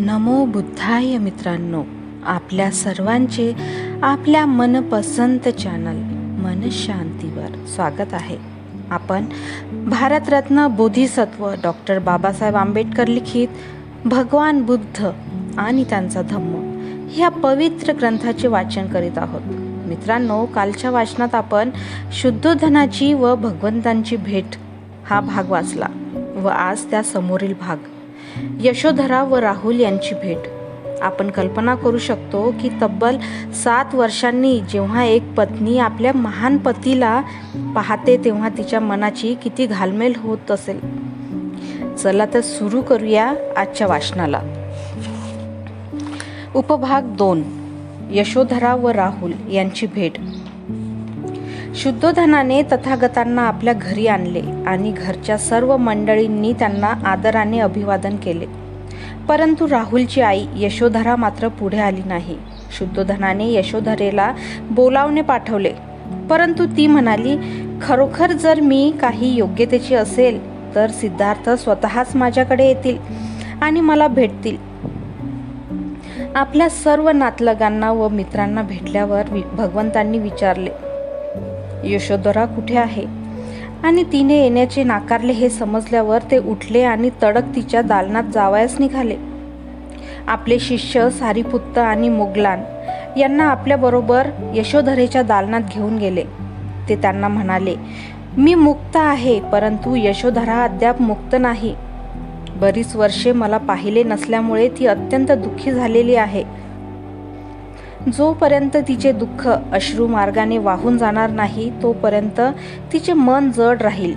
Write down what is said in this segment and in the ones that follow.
नमो बुद्धाय मित्रांनो आपल्या सर्वांचे आपल्या मनपसंत चॅनल मनशांतीवर स्वागत आहे. आपण भारतरत्न बोधिसत्व डॉक्टर बाबासाहेब आंबेडकर लिखित भगवान बुद्ध आणि त्यांचा धम्म ह्या पवित्र ग्रंथाचे वाचन करीत आहोत. मित्रांनो कालच्या वाचनात आपण शुद्धोधनाची व भगवंतांची भेट हा भाग वाचला व आज त्या समोरील भाग यशोधरा व राहुल यांची भेट. आपण कल्पना करू शकतो की तब्बल सात वर्षांनी जेव्हा एक पत्नी आपल्या महान पतीला पाहते तेव्हा तिच्या मनाची किती घालमेल होत असेल. चला तर सुरू करूया आजच्या वाचनाला. उपभाग दोन. यशोधरा व राहुल यांची भेट. शुद्धोधनाने तथागतांना आपल्या घरी आणले आणि घरच्या सर्व मंडळींनी त्यांना आदराने अभिवादन केले. परंतु राहुलची आई यशोधरा मात्र पुढे आली नाही. शुद्धोधनाने यशोधरेला बोलावणे पाठवले. परंतु ती म्हणाली खरोखर जर मी काही योग्यतेची असेल तर सिद्धार्थ स्वतःच माझ्याकडे येतील आणि मला भेटतील. आपल्या सर्व नातलगांना व मित्रांना भेटल्यावर वि- भगवंतांनी विचारले यशोधरा कुठे आहे? आणि तिने येण्याचे नाकारले हे समजल्यावर ते उठले आणि तडक तिच्या दालनात जावयास निघाले. आपले शिष्य सारीपुत्त आणि मुगलान यांना आपल्याबरोबर यशोधरेच्या दालनात घेऊन गेले. ते त्यांना म्हणाले मी मुक्त आहे परंतु यशोधरा अद्याप मुक्त नाही. बरीच वर्षे मला पाहिले नसल्यामुळे ती अत्यंत दुःखी झालेली आहे. जोपर्यंत तिचे दुःख अश्रू मार्गाने वाहून जाणार नाही तोपर्यंत तिचे मन जड राहील.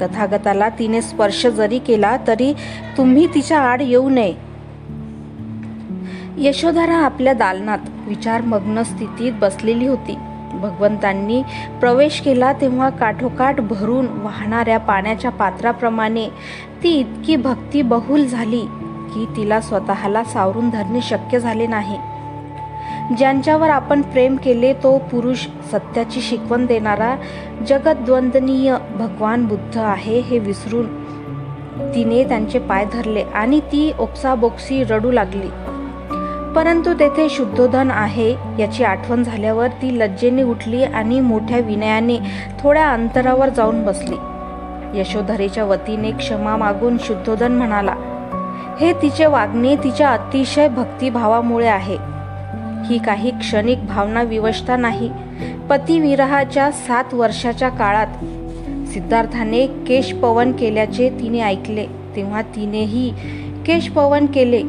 तथागताला तिने स्पर्श जरी केला तरी तुम्ही तिच्या आड येऊ नये. यशोधरा आपल्या दालनात विचारमग्न स्थितीत बसलेली होती. भगवंतांनी प्रवेश केला तेव्हा काठोकाठ भरून वाहणाऱ्या पाण्याच्या पात्राप्रमाणे ती इतकी भक्ती बहुल झाली की तिला स्वतःला सावरून धरणे शक्य झाले नाही. ज्यांच्यावर आपण प्रेम केले तो पुरुष सत्याची शिकवण देणारा जगद्वंदनीय भगवान बुद्ध आहे हे विसरून तिने त्यांचे पाय धरले आणि ती ओक्साबोक्सी रडू लागली. परंतु तेथे शुद्धोधन आहे याची आठवण झाल्यावर ती लज्जेने उठली आणि मोठ्या विनयाने थोड्या अंतरावर जाऊन बसली. यशोधरेच्या वतीने क्षमा मागून शुद्धोधन म्हणाला हे तिचे वागणे तिच्या अतिशय भक्तिभावामुळे आहे. ही काही क्षणिक भावना विवशता नाही. पतिविरहाच्या सात वर्षाच्या काळात सिद्धार्थाने केशपवन केल्याचे तिने ऐकले. तेव्हा तिनेही केशपवन केले.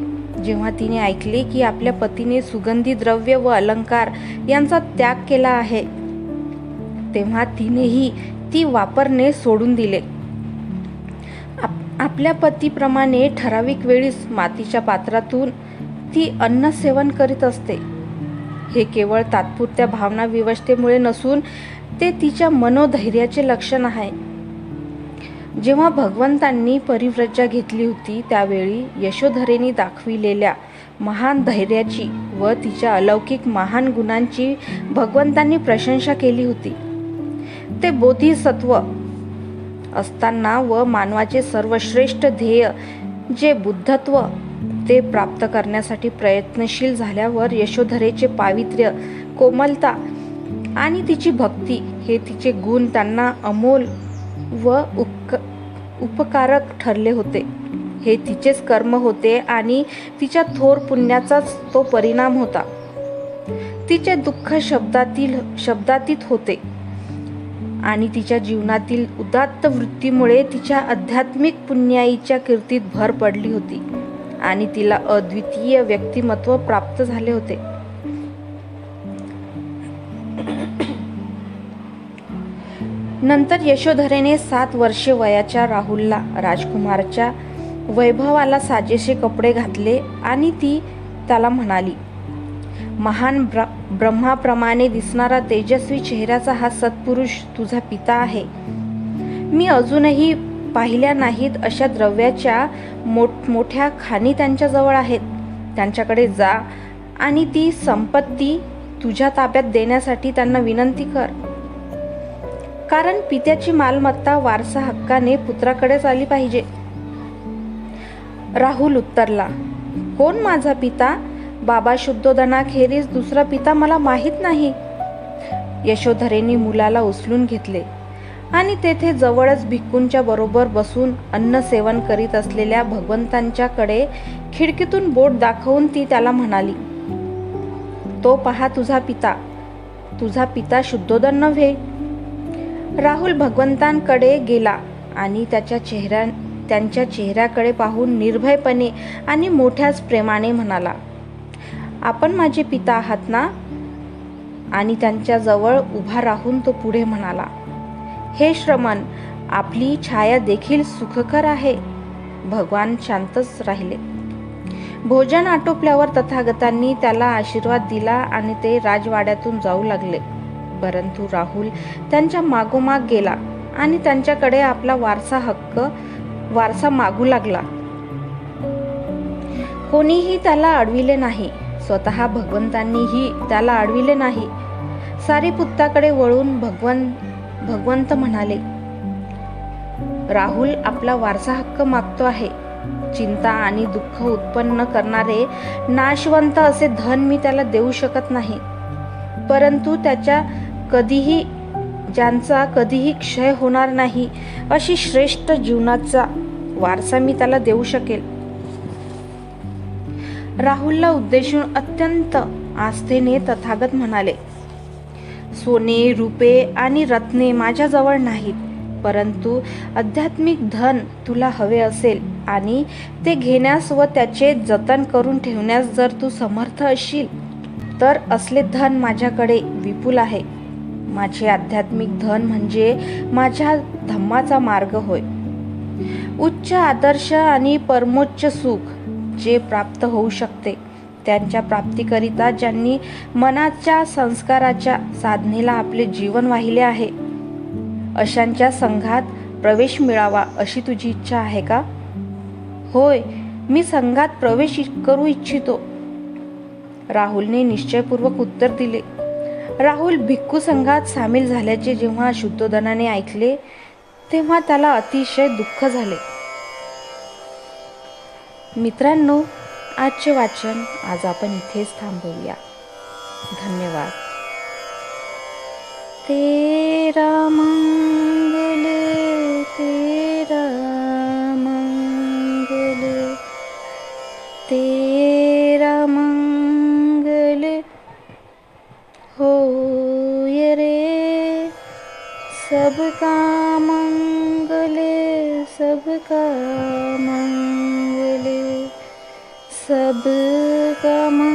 जेव्हा तिने ऐकले की आपल्या पतीने सुगंधी द्रव्य व अलंकार यांचा त्याग केला आहे तेव्हा तिनेही ती वापरणे सोडून दिले. आप- आपल्या पतीप्रमाणे ठराविक वेळीस मातीच्या पात्रातून ती अन्न सेवन करीत असते. हे केवळ तात्पुरत्या भावना विवशतेमुळे नसून ते तिच्या मनोधैर्याचे लक्षण आहे. जेव्हा भगवंतांनी परिव्रज्जा घेतली होती त्यावेळी यशोधरेने दाखविलेल्या महान धैर्याची व तिच्या अलौकिक महान गुणांची भगवंतांनी प्रशंसा केली होती. ते बोधिसत्व असताना व मानवाचे सर्वश्रेष्ठ ध्येय जे बुद्धत्व ते प्राप्त करण्यासाठी प्रयत्नशील झाल्यावर यशोधरेचे पावित्र्य कोमलता आणि तिची भक्ती हे तिचे गुण त्यांना अमोल व उपक उपकारक ठरले होते. हे तिचेच कर्म होते आणि तिच्या थोर पुण्याचाच तो परिणाम होता. तिचे दुःख शब्दातील शब्दातीत होते आणि तिच्या जीवनातील उदात्त वृत्तीमुळे तिच्या आध्यात्मिक पुण्याईच्या कीर्तीत भर पडली होती. आणि तिला अद्वितीय व्यक्तिमत्व प्राप्त झाले होते. नंतर यशोधरेने सात वर्षे वयाच्या राहुलला राजकुमारच्या वैभवाला साजेसे कपडे घातले आणि ती त्याला म्हणाली महान ब्र ब्रह्माप्रमाणे दिसणारा तेजस्वी चेहऱ्याचा हा सत्पुरुष तुझा पिता आहे. मी अजूनही पाहिल्या नाहीत अशा द्रव्याच्या मोठमोठ्या खाणी त्यांच्याजवळ आहेत. त्यांच्याकडे जा आणि ती संपत्ती तुझ्या ताब्यात देण्यासाठी त्यांना विनंती कर. कारण पित्याची मालमत्ता वारसा हक्काने पुत्राकडेच आली पाहिजे. राहुल उत्तरला कोण माझा पिता? बाबा शुद्धोदनाखेरीज दुसरा पिता मला माहीत नाही. यशोधरेने मुलाला उचलून घेतले. आणि तेथे जवळच भिक्कूंच्या बरोबर बसून अन्न सेवन करीत असलेल्या भगवंतांच्याकडे खिडकीतून बोट दाखवून ती त्याला म्हणाली तो पहा तुझा पिता. तुझा पिता शुद्धोदन नव्हे. राहुल भगवंतांकडे गेला आणि त्याच्या चेहऱ्या त्यांच्या चेहऱ्याकडे पाहून निर्भयपणे आणि मोठ्याच प्रेमाने म्हणाला आपण माझे पिता आहात ना? आणि त्यांच्याजवळ उभा राहून तो पुढे म्हणाला हे श्रमण आपली छाया देखील सुखकर आहे. भगवान शांतच राहिले. भोजन आटोपल्यावर तथागतांनी त्याला आशीर्वाद दिला आणि ते राजवाड्यातून जाऊ लागले. परंतु राहुल त्यांच्या मागोमाग गेला आणि त्यांच्याकडे आपला वारसा हक्क वारसा मागू लागला. कोणीही त्याला अडविले नाही. स्वतः भगवंतांनीही त्याला अडविले नाही. सारीपुत्ताकडे वळून भगवंत भगवंत म्हणाले राहुल आपला वारसा हक्क मागतो आहे. चिंता आणि दुःख उत्पन्न करणारे नाशवंत असे धन मी त्याला देऊ शकत नाही. परंतु त्याच्या कधीही ज्यांचा कधीही क्षय होणार नाही अशी श्रेष्ठ जीवनाचा वारसा मी त्याला देऊ शकेल. राहुलला उद्देशून अत्यंत आस्थेने तथागत म्हणाले सोने रुपे आणि रत्ने माझ्याजवळ नाहीत. परंतु आध्यात्मिक धन तुला हवे असेल आणि ते घेण्यास व त्याचे जतन करून ठेवण्यास जर तू समर्थ असशील तर असले धन माझ्याकडे विपुल आहे. माझे आध्यात्मिक धन म्हणजे माझ्या धम्माचा मार्ग होय. उच्च आदर्श आणि परमोच्च सुख जे प्राप्त होऊ शकते. त्यांच्या प्राप्तीकरिता ज्यांनी मनाच्या संस्काराच्या साधनेला आपले जीवन वाहिले आहे. अशांच्या संघात प्रवेश मिळावा अशी तुझी इच्छा आहे का? होय मी संघात प्रवेश करू इच्छितो. राहुलने निश्चयपूर्वक उत्तर दिले. राहुल भिक्खू संघात सामील झाल्याचे जेव्हा शुद्धोदनाने ऐकले तेव्हा त्याला अतिशय दुःख झाले. मित्रांनो आजचे वाचन आज आपण इथेच थांबवूया. धन्यवाद. तेरा मंगल तेरा मंगल तेरा मंगल. होय रे सबका मंगल सबका मंगल. सबगमा